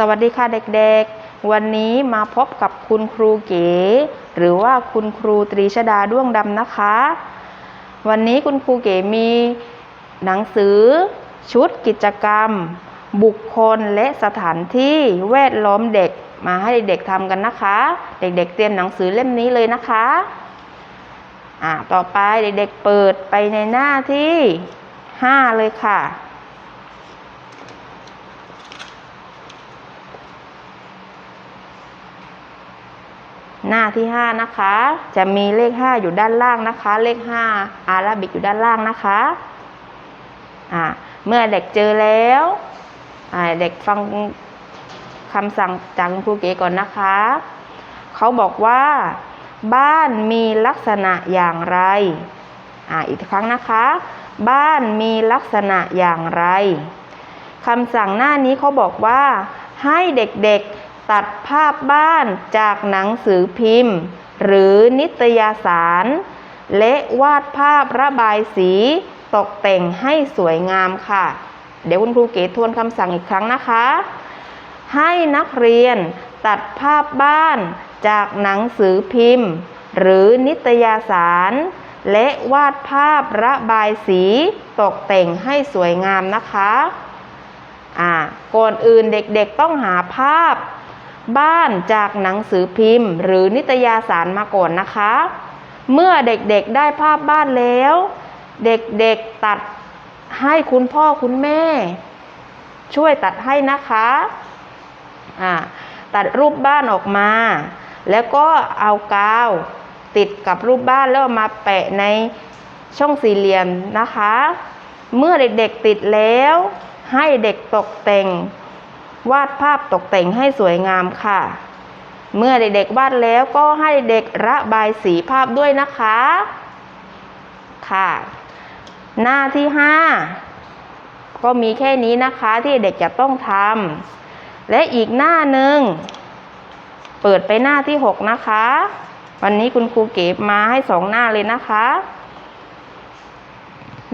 สวัสดีค่ะเด็กๆ วันนี้มาพบกับคุณครูเก๋ หรือว่าคุณครูตรีชดาด้วงดำนะคะ วันนี้คุณครูเก๋มีหนังสือ ชุดกิจกรรม บุคคลและสถานที่แวดล้อมเด็กมาให้เด็กๆทำกันนะคะ เด็กๆ เตรียมหนังสือเล่มนี้เลยนะคะอ่าต่อไปเด็กๆเปิดไปในหน้าที่ 5 เลยค่ะ หน้าที่ 5 นะคะ จะมีเลข 5 อยู่ด้านล่างนะคะ เลข 5 อาราบิกอยู่ด้านล่างนะคะอ่าเมื่อเด็กเจอแล้วอ่าเด็กฟังคำสั่งจากคุณครูเก๋ก่อนนะคะ เขาบอกว่า บ้านมีลักษณะอย่างไรอ่าอีกครั้งนะคะ บ้านมีลักษณะอย่างไรคำสั่งหน้านี้เขาบอกว่าให้เด็กๆ ตัดภาพบ้านจากหนังสือพิมพ์ หรือนิตยสาร และวาดภาพระบายสีตกแต่งให้สวยงามค่ะ เดี๋ยวคุณครูเก๋ทวนคำสั่งอีกครั้งนะคะ ให้นักเรียนตัดภาพบ้านจากหนังสือพิมพ์ หรือนิตยสาร และวาดภาพระบายสีตกแต่งให้สวยงามนะคะ อ่า ก่อนอื่นเด็กๆต้องหาภาพ บ้านจากหนังสือพิมพ์ หรือนิตยสารมาก่อนนะคะ เมื่อเด็กๆได้ภาพบ้านแล้ว เด็กๆตัดให้คุณพ่อคุณแม่ ช่วยตัดให้นะคะอ่าตัดรูปบ้านออกมา แล้วก็เอากาวติดกับรูปบ้านแล้วมาแปะในช่องสี่เหลี่ยมนะคะ เมื่อเด็กๆติดแล้ว ให้เด็กตกแต่ง วาดภาพตกแต่งให้สวยงามค่ะ เมื่อเด็กๆวาดแล้วก็ให้เด็กระบายสีภาพด้วยนะคะ ค่ะ หน้าที่ห้าก็มีแค่นี้นะคะที่เด็กจะต้องทำและอีกหน้าหนึ่งเปิดไปหน้าที่หกนะคะ วันนี้คุณครูเก็บมาให้สองหน้าเลยนะคะ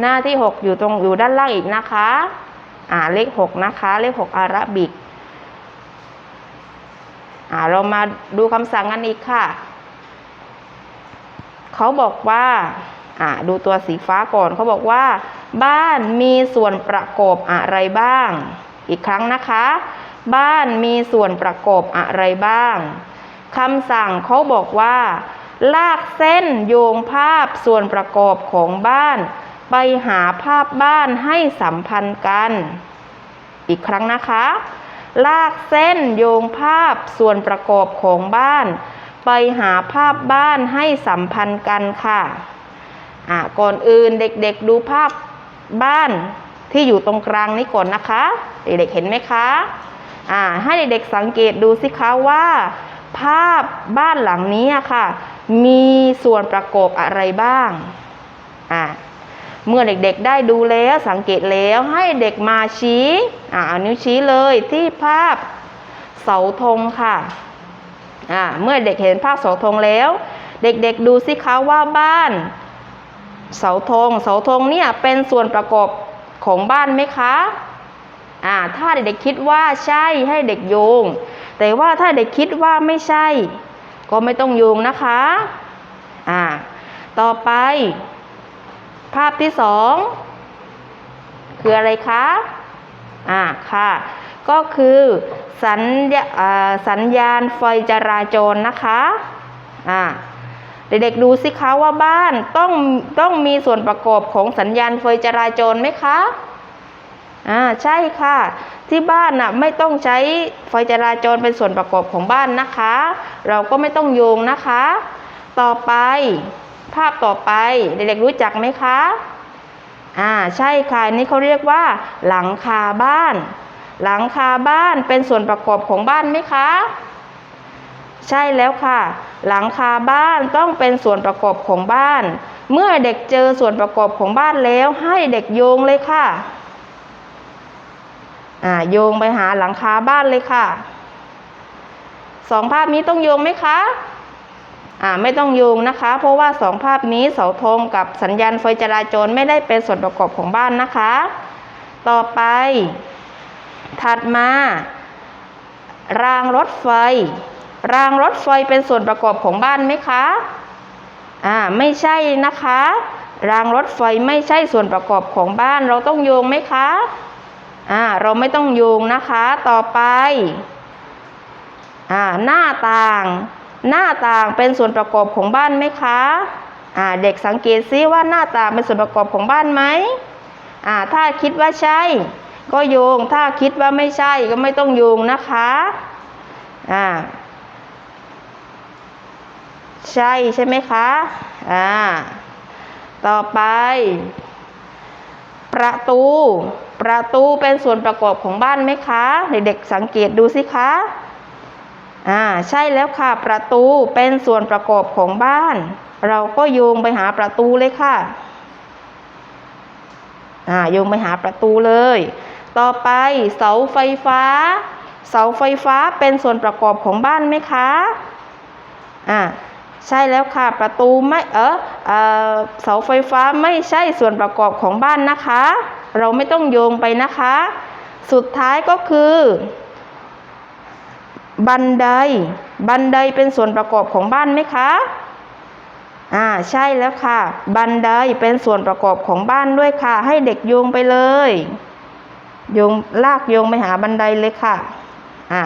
หน้าที่หกอยู่ตรงอยู่ด้านล่างอีกนะคะ อ่าเลขหกนะคะ เลขหกอาราบิก เรามาดูคำสั่งกันอีกค่ะ เขาบอกว่าอ่าดูตัวสีฟ้าก่อนเขาบอกว่า บ้านมีส่วนประกอบอะไรบ้าง อีกครั้งนะคะ บ้านมีส่วนประกอบอะไรบ้างคำสั่งเขาบอกว่า ลากเส้นโยงภาพส่วนประกอบของบ้าน ไปหาภาพบ้านให้สัมพันธ์กัน อีกครั้งนะคะ ลากเส้นโยงภาพส่วนประกอบของบ้าน ไปหาภาพบ้านให้สัมพันธ์กันค่ะอ่าก่อนอื่นเด็กๆดูภาพบ้านที่อยู่ตรงกลางนี้ก่อนนะคะ เด็กๆเห็นไหมคะอ่าให้เด็กๆสังเกตดูสิคะว่า ภาพบ้านหลังนี้ค่ะ มีส่วนประกอบอะไรบ้างอ่า เมื่อเด็กๆได้ดูแล้วสังเกตแล้วให้เด็กมาชี้อ่านิ้วชี้เลยที่ภาพเสาธงค่ะอ่าเมื่อเด็กเห็นภาพเสาธงแล้ว เด็กๆดูสิคะว่าบ้าน เสาธงเสาธงเนี่ยเป็นส่วนประกอบของบ้านไหมคะอ่าถ้าเด็กๆคิดว่าใช่ให้เด็กโยง แต่ว่าถ้าเด็กคิดว่าไม่ใช่ ก็ไม่ต้องโยงนะคะอ่าต่อไป ภาพที่สองคืออะไรคะอ่าค่ะ ก็คือสัญญาสัญญาณไฟจราจรนะคะอ่าเด็กๆดูสิคะว่าบ้านต้องต้องมีส่วนประกอบของสัญญาณไฟจราจรไหมคะอ่าใช่ค่ะ ที่บ้านน่ะไม่ต้องใช้ไฟจราจรเป็นส่วนประกอบของบ้านนะคะ เราก็ไม่ต้องโยงนะคะ ต่อไป ภาพต่อไป เด็กๆรู้จักไหมคะ อ่าใช่ค่ะนี่เขาเรียกว่า หลังคาบ้าน หลังคาบ้านเป็นส่วนประกอบของบ้านไหมคะ ใช่แล้วค่ะ หลังคาบ้านต้องเป็นส่วนประกอบของบ้าน เมื่อเด็กเจอส่วนประกอบของบ้านแล้วให้เด็กโยงเลยค่ะอ่าโยงไปหาหลังคาบ้านเลยค่ะสองภาพนี้ต้องโยงไหมคะ ไม่ต้องโยงนะคะ เพราะว่าสองภาพนี้เสาธงกับสัญญาณไฟจราจรไม่ได้เป็นส่วนประกอบของบ้านนะคะ ต่อไป ถัดมา รางรถไฟ รางรถไฟเป็นส่วนประกอบของบ้านไหมคะอ่าไม่ใช่นะคะ รางรถไฟไม่ใช่ส่วนประกอบของบ้าน เราต้องโยงไหมคะอ่าเราไม่ต้องโยงนะคะ ต่อไปอ่าหน้าต่าง หน้าต่างเป็นส่วนประกอบของบ้านไหมคะอ่าเด็กสังเกตซิว่าหน้าต่างเป็นส่วนประกอบของบ้านไหมอ่าถ้าคิดว่าใช่ ก็โยง ถ้าคิดว่าไม่ใช่ก็ไม่ต้องโยงนะคะอ่าใช่ใช่ไหมคะอ่าต่อไป ประตู ประตูเป็นส่วนประกอบของบ้านไหมคะ เด็กๆสังเกตดูสิคะ อ่าใช่แล้วค่ะประตูเป็นส่วนประกอบของบ้าน เราก็โยงไปหาประตูเลยค่ะอ่าโยงไปหาประตูเลย ต่อไปเสาไฟฟ้า เสาไฟฟ้าเป็นส่วนประกอบของบ้านไหมคะอ่าใช่แล้วค่ะประตูไม่เออเออเสาไฟฟ้าไม่ใช่ส่วนประกอบของบ้านนะคะ เราไม่ต้องโยงไปนะคะ สุดท้ายก็คือ บันได บันไดเป็นส่วนประกอบของบ้านไหมคะ อ่า ใช่แล้วค่ะ บันไดเป็นส่วนประกอบของบ้านด้วยค่ะ ให้เด็กโยงไปเลย โยงลากโยงไปหาบันไดเลยค่ะ อ่า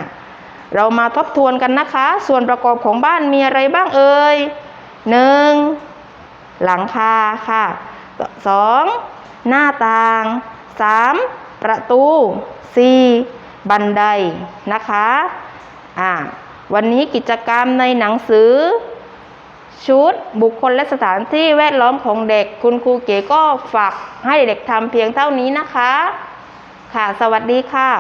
เรามาทบทวนกันนะคะ ส่วนประกอบของบ้านมีอะไรบ้างเอ่ยหนึ่งหลังคาค่ะสองหน้าต่างสามประตูสี่บันไดนะคะ อ่าวันนี้กิจกรรมในหนังสือ ชุดบุคคลและสถานที่แวดล้อมของเด็ก คุณครูเก๋ก็ฝากให้เด็กทำเพียงเท่านี้นะคะ ค่ะ สวัสดีค่ะ